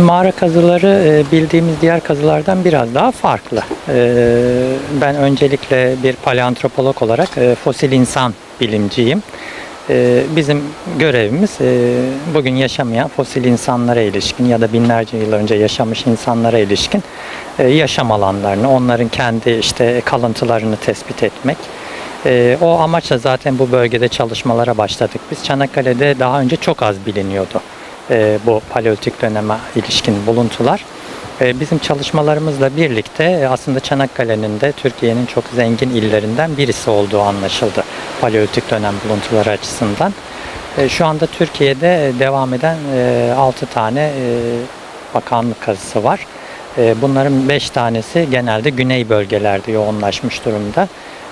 Mağara kazıları e, bildiğimiz diğer kazılardan biraz daha farklı. E, Ben öncelikle bir paleantropolog olarak e, fosil insan bilimciyim. Bizim görevimiz bugün yaşamayan fosil insanlara ilişkin ya da binlerce yıl önce yaşamış insanlara ilişkin yaşam alanlarını, onların kendi işte kalıntılarını tespit etmek. O amaçla zaten bu bölgede çalışmalara başladık. Biz Çanakkale'de daha önce çok az biliniyordu e, bu paleolitik döneme ilişkin buluntular. E, Bizim çalışmalarımızla birlikte e, aslında Çanakkale'nin de Türkiye'nin çok zengin illerinden birisi olduğu anlaşıldı paleolitik dönem buluntuları açısından. E, Şu anda Türkiye'de e, devam eden 6 tane e, bakanlık kazısı var. E, Bunların 5 tanesi genelde güney bölgelerde yoğunlaşmış durumda.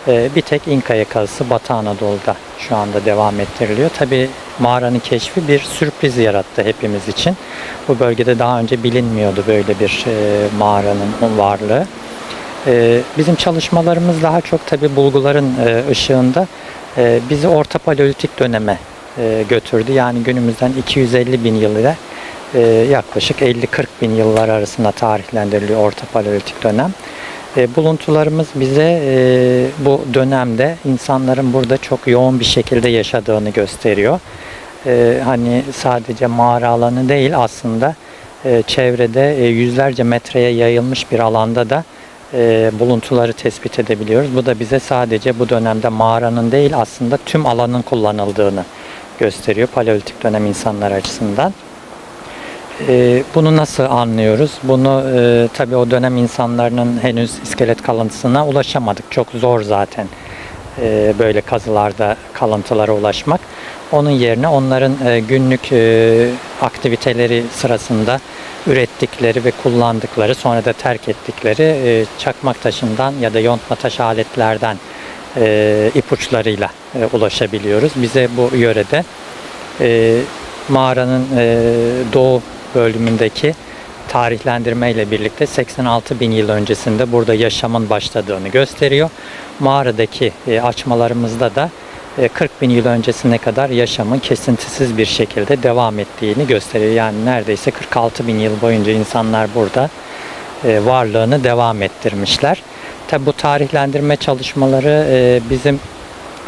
E, Bir tek İnkaya kazısı Batı Anadolu'da şu anda devam ettiriliyor. Tabi mağaranın keşfi bir sürpriz yarattı hepimiz için. Bu bölgede daha önce bilinmiyordu böyle bir e, mağaranın varlığı. E, Bizim çalışmalarımız daha çok tabi bulguların e, ışığında bizi Orta Paleolitik döneme götürdü. Yani günümüzden 250 bin yıl ile yaklaşık 50-40 bin yıllar arasında tarihlendiriliyor Orta Paleolitik dönem. E, buluntularımız bize e, bu dönemde insanların burada çok yoğun bir şekilde yaşadığını gösteriyor. E, hani sadece mağara alanı değil aslında e, çevrede e, yüzlerce metreye yayılmış bir alanda da e, buluntuları tespit edebiliyoruz. Bu da bize sadece bu dönemde mağaranın değil aslında tüm alanın kullanıldığını gösteriyor paleolitik dönem insanlar açısından. E, bunu nasıl anlıyoruz? Bunu e, tabii o dönem insanların henüz iskelet kalıntısına ulaşamadık. Çok zor zaten e, böyle kazılarda kalıntılara ulaşmak. Onun yerine onların e, günlük e, aktiviteleri sırasında ürettikleri ve kullandıkları sonra da terk ettikleri e, çakmak taşından ya da yontma taş aletlerden e, ipuçlarıyla e, ulaşabiliyoruz. Bize bu yörede e, mağaranın e, doğu bölümündeki tarihlendirme ile birlikte 86 bin yıl öncesinde burada yaşamın başladığını gösteriyor. Mağaradaki e, açmalarımızda da e, 40 bin yıl öncesine kadar yaşamın kesintisiz bir şekilde devam ettiğini gösteriyor. Yani neredeyse 46 bin yıl boyunca insanlar burada e, varlığını devam ettirmişler. Tabi bu tarihlendirme çalışmaları e, bizim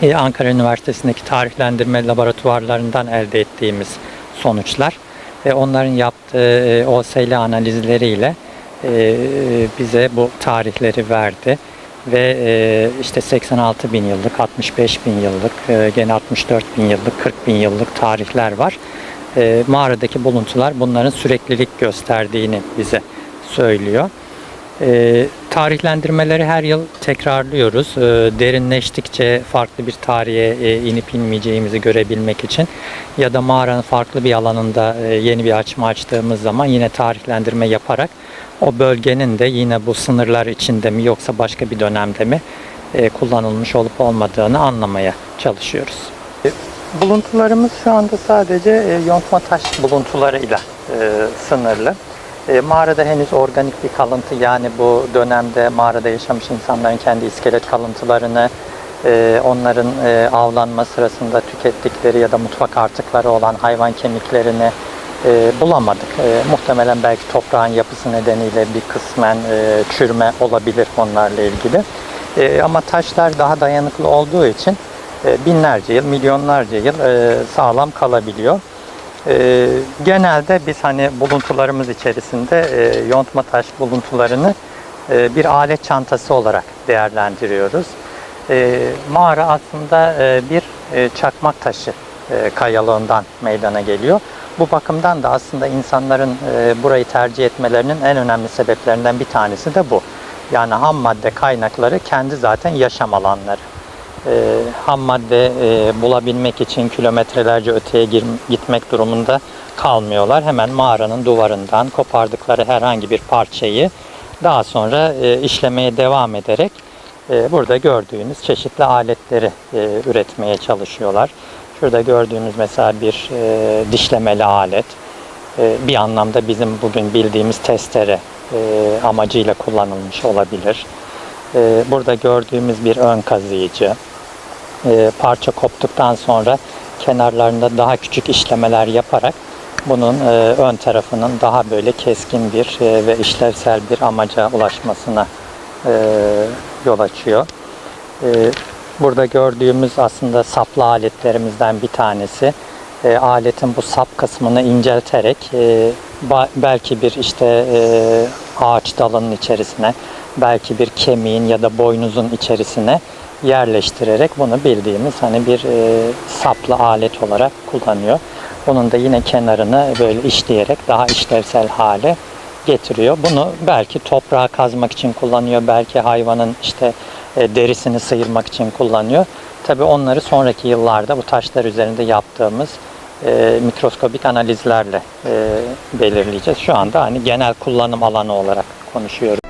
e, Ankara Üniversitesi'ndeki tarihlendirme laboratuvarlarından elde ettiğimiz sonuçlar ve onların yaptığı e, OSL analizleriyle e, bize bu tarihleri verdi ve e, işte 86 bin yıllık, 65 bin yıllık, e, gene 64 bin yıllık, 40 bin yıllık tarihler var. E, mağaradaki buluntular bunların süreklilik gösterdiğini bize söylüyor. Tarihlendirmeleri her yıl tekrarlıyoruz. E, derinleştikçe farklı bir tarihe e, inip inmeyeceğimizi görebilmek için ya da mağaranın farklı bir alanında e, yeni bir açma açtığımız zaman yine tarihlendirme yaparak o bölgenin de yine bu sınırlar içinde mi yoksa başka bir dönemde mi e, kullanılmış olup olmadığını anlamaya çalışıyoruz. Buluntularımız şu anda sadece yontma taş buluntularıyla sınırlı. E, mağarada henüz organik bir kalıntı yani bu dönemde mağarada yaşamış insanların kendi iskelet kalıntılarını, e, onların e, avlanma sırasında tükettikleri ya da mutfak artıkları olan hayvan kemiklerini e, bulamadık. E, muhtemelen belki toprağın yapısı nedeniyle bir kısmen e, çürüme olabilir onlarla ilgili. E, ama taşlar daha dayanıklı olduğu için e, binlerce yıl, milyonlarca yıl e, sağlam kalabiliyor. E, genelde biz hani buluntularımız içerisinde e, yontma taş buluntularını e, bir alet çantası olarak değerlendiriyoruz. E, mağara aslında e, bir e, çakmak taşı e, kayalığından meydana geliyor. Bu bakımdan da aslında insanların e, burayı tercih etmelerinin en önemli sebeplerinden bir tanesi de bu. Yani ham madde kaynakları kendi zaten yaşam alanları. E, ham madde e, bulabilmek için kilometrelerce öteye gir- gitmek durumunda kalmıyorlar. Hemen mağaranın duvarından kopardıkları herhangi bir parçayı daha sonra e, işlemeye devam ederek e, burada gördüğünüz çeşitli aletleri e, üretmeye çalışıyorlar. Şurada gördüğünüz mesela bir e, dişlemeli alet. E, bir anlamda bizim bugün bildiğimiz testere e, amacıyla kullanılmış olabilir. E, burada gördüğümüz bir ön kazıyıcı. E, parça koptuktan sonra kenarlarında daha küçük işlemeler yaparak bunun e, ön tarafının daha böyle keskin bir e, ve işlevsel bir amaca ulaşmasına yol açıyor. Burada gördüğümüz aslında saplı aletlerimizden bir tanesi. E, aletin bu sap kısmını incelterek e, belki bir işte e, ağaç dalının içerisine, belki bir kemiğin ya da boynuzun içerisine yerleştirerek bunu bildiğimiz hani bir e, saplı alet olarak kullanıyor. Bunun da yine kenarını böyle işleyerek daha işlevsel hale getiriyor. Bunu belki toprağa kazmak için kullanıyor, belki hayvanın işte e, derisini sıyırmak için kullanıyor. Tabii onları sonraki yıllarda bu taşlar üzerinde yaptığımız e, mikroskobik analizlerle e, belirleyeceğiz. Şu anda hani genel kullanım alanı olarak konuşuyoruz.